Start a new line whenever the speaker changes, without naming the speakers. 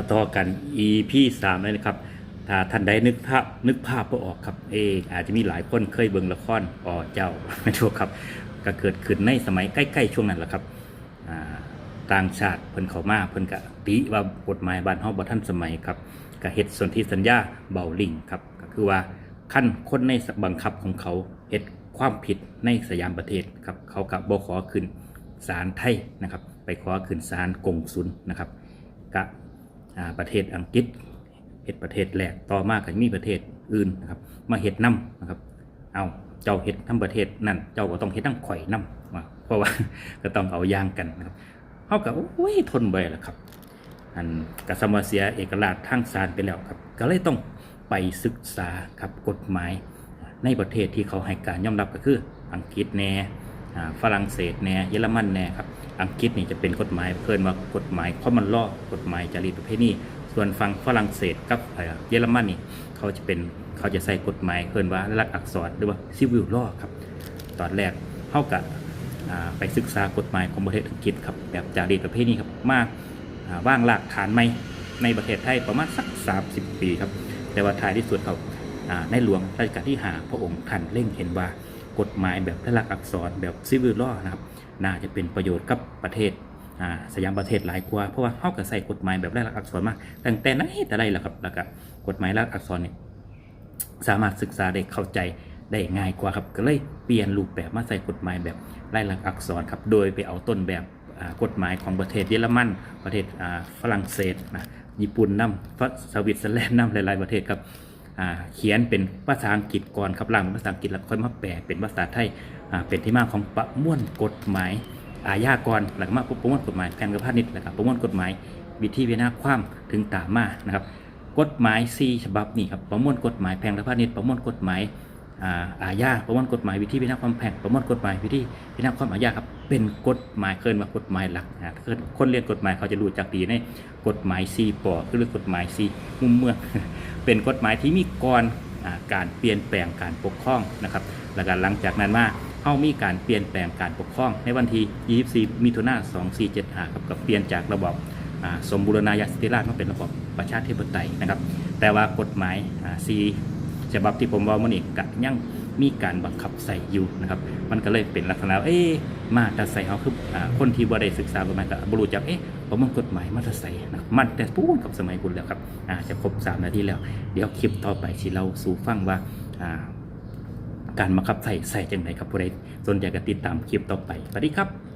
มาต่อกัน EP สามเลยนะครับ ถ้าท่านใดนึกภาพนึกภาพบ่ออกครับ เอออาจจะมีหลายคนเคยเบิ่งละครอ๋อเจ้าไม่ถูกครับ ก็เกิดขึ้นในสมัยใกล้ ๆ ช่วงนั้นแหละครับต่างชาติเพิ่นเขามาเพิ่นก็ติว่ากฎหมายบ้านเฮาบ่ทันสมัยครับก็เฮ็ดสนธิสัญญาเบาลิงครับก็คือว่าขั้นคนในบังคับของเขาเฮ็ดความผิดในสยามประเทศครับเขาก็บ่ขอขึ้นศาลไทยนะครับ ไปขอขึ้นศาลกงสุลนะครับก็อ่า ประเทศอังกฤษเฮ็ดประเทศแรกต่อมาก็มีประเทศอื่นนะครับ มาเฮ็ดนํนะครับ เอาเจ้าเฮ็ดทั้งประเทศนั่นเจ้าก็ต้องเฮ็ดทั้งข่อยนํว่าเพราะว่าก็ต้องเอาย่างกันนะครับเฮาก็โอ้ยทนได้ล่ะครับ อันกสมาเสียเอกราชทางศาลไปแล้วครับ ก็เลยต้องไปศึกษาครับกฎหมายในประเทศที่เขาให้การยอมรับก็คืออังกฤษแน่ ฝรั่งเศสแน่เยอรมันแน่ครับอังกฤษนี่จะเป็นกฎหมายเพิ่นว่ากฎหมายคอมมอนล่อกฎหมายจารีตประเพณีส่วนฝั่งฝรั่งเศสกับเยอรมันนี่เขาจะเป็นเขาจะใส่กฎหมายเพิ่นว่าลักอักษรหรือว่าซิวิลล่อครับตอนแรกเขากับไปศึกษากฎหมายของประเทศอังกฤษครับแบบจารีตประเพณีครับมาอ่าว่างหลักฐานใหม่ในประเทศไทยประมาณสัก 30 ปีครับแต่ว่าท้ายที่สุดเขาอ่าในหลวงรัชกาลที่หาพระองค์ท่านเร่งเห็นว่า กฎหมายแบบลักษณ์อักษรแบบซิวิลลอนะครับน่าจะเป็นประโยชน์กับประเทศสยามประเทศหลายกว่าเพราะว่าเขาก็ใส่กฎหมายแบบลักษณ์อักษรมาตั้งแต่ไหนแต่ไรแล้วครับแล้วก็กฎหมายลักษณ์อักษรเนี่ยสามารถศึกษาได้เข้าใจได้ง่ายกว่าครับก็เลยเปลี่ยนรูปแบบมาใส่กฎหมายแบบลายลักษณ์อักษรครับโดยไปเอาต้นแบบกฎหมายของประเทศเยอรมัน ประเทศฝรั่งเศสนะญี่ปุ่นน้ำสวิตเซอร์แลนด์น้ำหลายๆประเทศครับ เขียนเป็นภาษาอังกฤษก่อนครับล่างเป็นภาษาอังกฤษแล้วค่อยมาแปลเป็นภาษาไทยเป็นที่มาของประมวลกฎหมายอาญากรแล้วก็มาประมวลกฎหมายแพ่งกับพาณิชย์แล้วก็ประมวลกฎหมายวิธีพิจารณาความถึงตามมานะครับ กฎหมาย 4 ฉบับนี่ครับประมวลกฎหมายแพ่งและพาณิชย์ประมวลกฎหมายอาญาประมวลกฎหมายวิธีพิจารณาความแพ่งประมวลกฎหมายวิธีพิจารณาความอาญาครับเป็นกฎหมายเคินว่ากฎหมายหลักนะถ้าเคนเรียนกฎหมายเขาจะรู้จักดีในกฎหมาย4ปอคือเรื่องกฎหมาย4มุมเมือง เป็นกฎหมายที่มีก่อนอาการเปลี่ยนแปลงการปกครองนะครับแล้วก็หลังจากนั้นมาเขามีการเปลี่ยนแปลงการปกครอง ในวันที่ 24 มิถุนายน 2475 ครับกับเปลี่ยนจากระบอบอสมบูรณาญาสิทธิราชย์มาเป็นระบอบประชาธิปไตยนะครับ แต่ว่ากฎหมายซีฉบับที่ผมว่ามันอีกกะยังมีการบังคับใส่อยู่นะครับ มันก็เลยเป็นลักษณะเอ๊ะ มาแต่ใส่เขาคือคนที่บ่ได้ศึกษากฎหมายก็บรูจักเอ๊ะผมมันกฎหมายมาแตรใส่นะมันแต่พูดกับสมัยคุณแล้วครับอาจะครบสามนาทีแล้ว เดี๋ยวคลิปต่อไปที่เราสู่ฟังว่าอ่าการบังคับใส่ใส่จังไหนครับผู้ใดสนใจก็ติดตามคลิปต่อไปสวัสดีครับ